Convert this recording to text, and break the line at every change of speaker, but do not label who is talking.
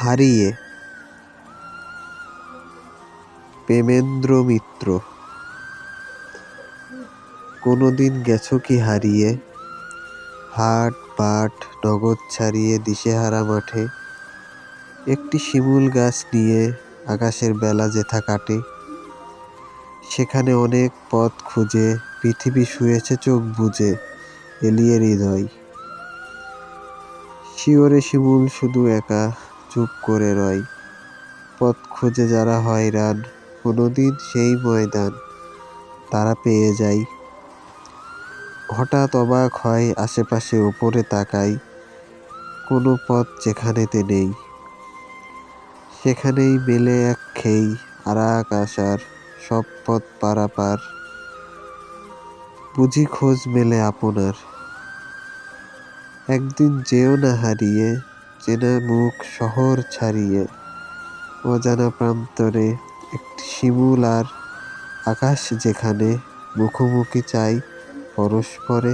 হারিয়ে। প্রেমেন্দ্র মিত্র, কোনোদিন গেছো কি হারিয়ে? হাট বাট নগদ ছাড়িয়ে দিশেহারা মাঠে, একটি শিমুল গাছ নিয়ে আকাশের বেলা যেথা কাটে, সেখানে অনেক পথ খুঁজে, পৃথিবী শুয়েছে চোখ বুজে এলিয়ে হৃদয়। শিওরে শিমুল শুধু একা চুপ করে রয়। পথ খুঁজে যারা হয়রান, কোনোদিন সেই ময়দান তারা পেয়ে যায়। হঠাৎ অবাক হয় আশেপাশে উপরে তাকাই, কোনো পথ যেখানেতে নেই। সেখানেই মেলে এক খেই, আরাক আসার সব পথ পারাপার। বুঝি খোঁজ মেলে আপনার। একদিন যেও না হারিয়ে চেনা মুখ শহর ছাড়িয়ে অজানা প্রান্তরে একটি শিমুল আর আকাশ যেখানে মুখোমুখি চাই পরস্পরে